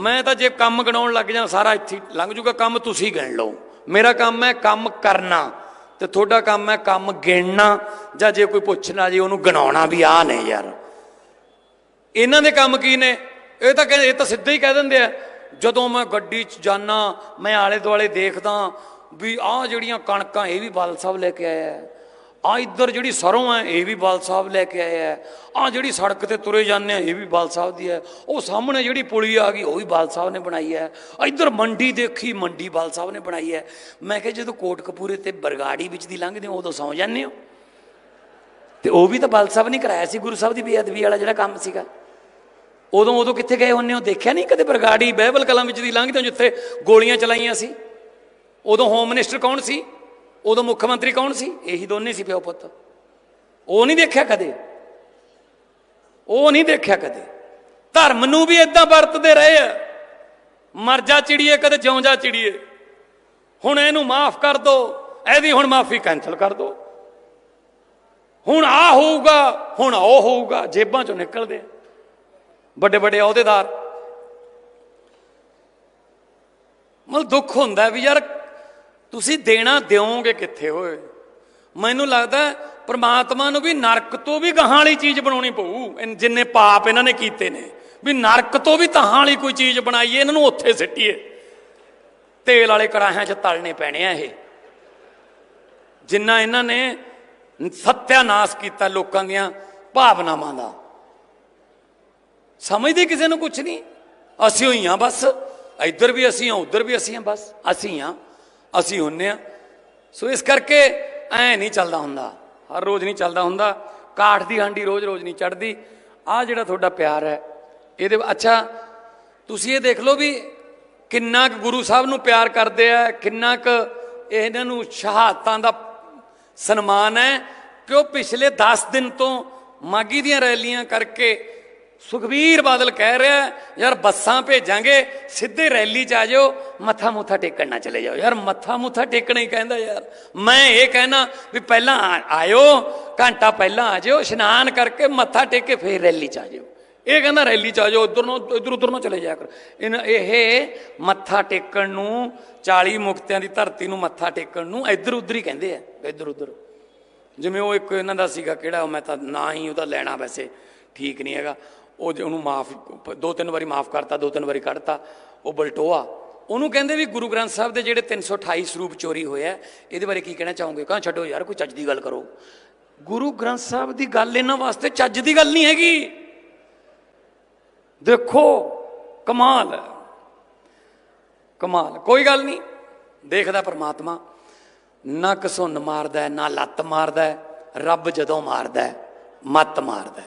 ਮੈਂ ਤਾਂ ਜੇ ਕੰਮ ਗਣਾਉਣ ਲੱਗ ਜਾਂ ਸਾਰਾ ਇੱਥੇ ਲੰਘ ਜੂਗਾ, ਕੰਮ ਤੁਸੀਂ ਗਿਣ ਲਓ। ਮੇਰਾ ਕੰਮ ਹੈ ਕੰਮ ਕਰਨਾ ਤੇ ਤੁਹਾਡਾ ਕੰਮ ਹੈ ਕੰਮ ਗਿਣਨਾ, ਜਾਂ ਜੇ ਕੋਈ ਪੁੱਛਣਾ ਜੇ ਉਹਨੂੰ ਗਣਾਉਣਾ ਵੀ ਆ ਨੇ ਯਾਰ। ਇਹਨਾਂ ਦੇ ਕੰਮ ਕੀ ਨੇ? ਇਹ ਤਾਂ ਕਹਿੰਦੇ, ਇਹ ਤਾਂ ਸਿੱਧਾ ਹੀ ਕਹਿ ਦਿੰਦੇ ਆ, ਜਦੋਂ ਮੈਂ ਗੱਡੀ 'ਚ ਜਾਣਾ ਮੈਂ ਆਲੇ ਦੁਆਲੇ ਦੇਖਦਾ ਵੀ ਆਹ ਜਿਹੜੀਆਂ ਕਣਕਾਂ, ਇਹ ਵੀ ਬਾਲ ਸਾਹਿਬ ਲੈ ਕੇ ਆਇਆ। ਆ ਇੱਧਰ ਜਿਹੜੀ ਸਰੋਂ ਹੈ, ਇਹ ਵੀ ਬਾਲ ਸਾਹਿਬ ਲੈ ਕੇ ਆਇਆ ਆ ਜਿਹੜੀ ਸੜਕ ਤੇ ਤੁਰੇ ਜਾਂਦੇ ਆ ਇਹ ਵੀ ਬਾਲ ਸਾਹਿਬ ਦੀ ਹੈ। ਉਹ ਸਾਹਮਣੇ ਜਿਹੜੀ ਪੁਲੀ ਆ ਗਈ, ਉਹ ਵੀ ਬਾਲ ਸਾਹਿਬ ਨੇ ਬਣਾਈ ਹੈ। ਇੱਧਰ ਮੰਡੀ ਦੇਖੀ, ਮੰਡੀ ਬਾਲ ਸਾਹਿਬ ਨੇ ਬਣਾਈ ਹੈ। ਮੈਂ ਕਿਹਾ, ਜਦੋਂ ਕੋਟਕਪੂਰੇ ਤੇ ਬਰਗਾੜੀ ਵਿੱਚ ਦੀ ਲੰਘਦੇ ਹੋ, ਉਦੋਂ ਸੌਂ ਜਾਂਦੇ ਹੋ। ਤੇ ਉਹ ਵੀ ਤਾਂ ਬਾਲ ਸਾਹਿਬ ਨੇ ਕਰਾਇਆ ਸੀ, ਗੁਰੂ ਸਾਹਿਬ ਦੀ ਬੇਅਦਬੀ ਵਾਲਾ ਜਿਹੜਾ ਕੰਮ ਸੀਗਾ। ਉਦੋਂ ਉਦੋਂ ਕਿੱਥੇ ਗਏ ਹੁੰਨੇ ਹੋ? ਦੇਖਿਆ ਨਹੀਂ ਕਦੇ ਬਰਗਾੜੀ, ਬਹਿਬਲ ਕਲਮ ਵਿੱਚ ਦੀ ਲੰਘਦੇ ਹੋ, ਜਿੱਥੇ ਗੋਲੀਆਂ ਚਲਾਈਆਂ ਸੀ? ਉਦੋਂ ਹੋਮ ਮਿਨਿਸਟਰ ਕੌਣ ਸੀ? ਉਦੋਂ ਮੁੱਖ ਮੰਤਰੀ ਕੌਣ ਸੀ? ਇਹੀ ਦੋਨੇ ਸੀ ਪਿਓ ਪੁੱਤ। ਉਹ ਨਹੀਂ ਦੇਖਿਆ ਕਦੇ। ਉਹ ਨਹੀਂ ਦੇਖਿਆ ਕਦੇ। ਧਰਮ ਨੂੰ ਵੀ ਇਦਾਂ ਵਰਤਦੇ ਰਹੇ ਆ। ਮਰ ਜਾ ਚਿੜੀਏ, ਕਦੇ ਜਿਉਂ ਜਾ ਚਿੜੀਏ। ਹੁਣ ਇਹਨੂੰ ਮਾਫ ਕਰ ਦੋ। ਇਹਦੀ ਹੁਣ ਮਾਫੀ ਕੈਨਸਲ ਕਰ ਦੋ। ਹੁਣ ਆ ਹੋਊਗਾ, ਹੁਣ ਉਹ ਹੋਊਗਾ, ਜੇਬਾਂ ਚੋਂ ਨਿਕਲਦੇ ਆ। ਵੱਡੇ ਵੱਡੇ ਅਹੁਦੇਦਾਰ। ਮਤਲਬ ਦੁੱਖ ਹੁੰਦਾ ਵੀ ਯਾਰ ਤੁਸੀਂ ਦੇਣਾ ਦਿਓਗੇ ਕਿੱਥੇ ਹੋਏ ਮੈਨੂੰ ਲੱਗਦਾ ਪ੍ਰਮਾਤਮਾ ਨੂੰ ਵੀ ਨਰਕ ਤੋਂ ਵੀ ਗਾਹਾਂ ਵਾਲੀ ਚੀਜ਼ ਬਣਾਉਣੀ ਪਊ। ਜਿੰਨੇ ਪਾਪ ਇਹਨਾਂ ਨੇ ਕੀਤੇ ਨੇ। ਵੀ ਨਰਕ ਤੋਂ ਵੀ ਤਹਾਂ ਵਾਲੀ ਕੋਈ ਚੀਜ਼ ਬਣਾਈਏ, ਇਹਨਾਂ ਨੂੰ ਉੱਥੇ ਸਿੱਟੀਏ। ਤੇਲ ਵਾਲੇ ਕੜਾਹਿਆਂ 'ਚ ਤਲਣੇ ਪੈਣੇ ਆ ਇਹ। ਜਿੰਨਾ ਇਹਨਾਂ ਨੇ ਸਤਿਆਨਾਸ ਕੀਤਾ ਲੋਕਾਂ ਦੀਆਂ ਭਾਵਨਾਵਾਂ ਦਾ। ਸਮਝਦੇ ਕਿਸੇ ਨੂੰ ਕੁਝ ਨਹੀਂ? ਅਸੀਂ ਹੋਈ ਹਾਂ ਬਸ। ਇੱਧਰ ਵੀ ਅਸੀਂ ਹਾਂ ਉੱਧਰ ਵੀ ਅਸੀਂ ਹਾਂ ਬਸ। ਅਸੀਂ ਹਾਂ ਅਸੀਂ ਹੁੰਨੇ ਆ। ਸੋ ਇਸ ਕਰਕੇ ਐ ਨਹੀਂ ਚੱਲਦਾ ਹੁੰਦਾ। ਹਰ ਰੋਜ਼ ਨਹੀਂ ਚੱਲਦਾ ਹੁੰਦਾ। ਕਾਠ ਦੀ ਹਾਂਡੀ ਰੋਜ਼ ਰੋਜ਼ ਨਹੀਂ ਚੜਦੀ ਆ ਜਿਹੜਾ ਤੁਹਾਡਾ ਪਿਆਰ ਹੈ, ਇਹਦੇ ਅੱਛਾ, ਤੁਸੀਂ ਇਹ ਦੇਖ ਲਓ ਵੀ ਕਿੰਨਾ ਕੁ ਗੁਰੂ ਸਾਹਿਬ ਨੂੰ ਪਿਆਰ ਕਰਦੇ ਆ, ਕਿੰਨਾ ਕੁ ਇਹਨਾਂ ਨੂੰ ਸ਼ਹਾਦਤਾਂ ਦਾ ਸਨਮਾਨ ਹੈ। ਕਿ ਉਹ ਪਿਛਲੇ 10 ਦਿਨ ਤੋਂ ਮਾਗੀ ਦੀਆਂ ਰੈਲੀਆਂ ਕਰਕੇ ਸੁਖਬੀਰ ਬਾਦਲ ਕਹਿ ਰਿਹਾ ਯਾਰ ਬੱਸਾਂ ਭੇਜਾਂਗੇ, ਸਿੱਧੇ ਰੈਲੀ 'ਚ ਆ ਜਾਓ, ਮੱਥਾ ਮੁੱਥਾ ਟੇਕਣ ਨਾ ਚਲੇ ਜਾਓ। ਯਾਰ ਮੱਥਾ ਮੁੱਥਾ ਟੇਕਣਾ ਹੀ ਕਹਿੰਦਾ ਯਾਰ। ਮੈਂ ਇਹ ਕਹਿਣਾ ਵੀ ਪਹਿਲਾਂ ਆ- ਆਇਓ, ਘੰਟਾ ਪਹਿਲਾਂ ਆ ਜਾਓ ਇਸ਼ਨਾਨ ਕਰਕੇ ਮੱਥਾ ਟੇਕ ਕੇ ਫੇਰ ਰੈਲੀ 'ਚ ਆ ਜਾਓ ਇਹ ਕਹਿੰਦਾ ਰੈਲੀ 'ਚ ਆ ਜਾਓ, ਉਧਰ ਨੂੰ, ਇਧਰ ਉਧਰ ਨੂੰ ਚਲੇ ਜਾਇਆ ਕਰ। ਇਹਨਾਂ- ਇਹ ਮੱਥਾ ਟੇਕਣ ਨੂੰ 40 ਮੁਕਤਿਆਂ ਦੀ ਧਰਤੀ ਨੂੰ ਮੱਥਾ ਟੇਕਣ ਨੂੰ ਇੱਧਰ ਉੱਧਰ ਹੀ ਕਹਿੰਦੇ ਆ, ਇੱਧਰ ਉੱਧਰ। ਜਿਵੇਂ ਉਹ ਇੱਕ ਇਹਨਾਂ ਦਾ ਸੀਗਾ ਕਿਹੜਾ ਮੈਂ ਤਾਂ ਨਾ ਹੀ ਉਹਦਾ ਲੈਣਾ ਵੈਸੇ। ਠੀਕ ਨਹੀਂ ਹੈਗਾ। ਉਹ ਜੇ ਉਹਨੂੰ ਮਾਫ ਦੋ ਤਿੰਨ ਵਾਰੀ ਮਾਫ ਕਰਤਾ ਦੋ ਤਿੰਨ ਵਾਰੀ ਕੱਢਤਾ, ਉਹ ਬਲਟੋਆ। ਉਹਨੂੰ ਕਹਿੰਦੇ ਵੀ ਗੁਰੂ ਗ੍ਰੰਥ ਸਾਹਿਬ ਦੇ ਜਿਹੜੇ 328 ਸਰੂਪ ਚੋਰੀ ਹੋਇਆ ਇਹਦੇ ਬਾਰੇ ਕੀ ਕਹਿਣਾ ਚਾਹੋਗੇ? ਕਹਾਂ ਛੱਡੋ ਯਾਰ, ਕੋਈ ਚੱਜ ਦੀ ਗੱਲ ਕਰੋ। ਗੁਰੂ ਗ੍ਰੰਥ ਸਾਹਿਬ ਦੀ ਗੱਲ ਇਹਨਾਂ ਵਾਸਤੇ ਚੱਜ ਦੀ ਗੱਲ ਨਹੀਂ ਹੈਗੀ। ਦੇਖੋ, ਕਮਾਲ ਕਮਾਲ, ਕੋਈ ਗੱਲ ਨਹੀਂ। ਦੇਖਦਾ ਪਰਮਾਤਮਾ। ਨਾ ਕਸੁੰਨ ਮਾਰਦਾ, ਨਾ ਲੱਤ ਮਾਰਦਾ, ਰੱਬ ਜਦੋਂ ਮਾਰਦਾ, ਮੱਤ ਮਾਰਦਾ।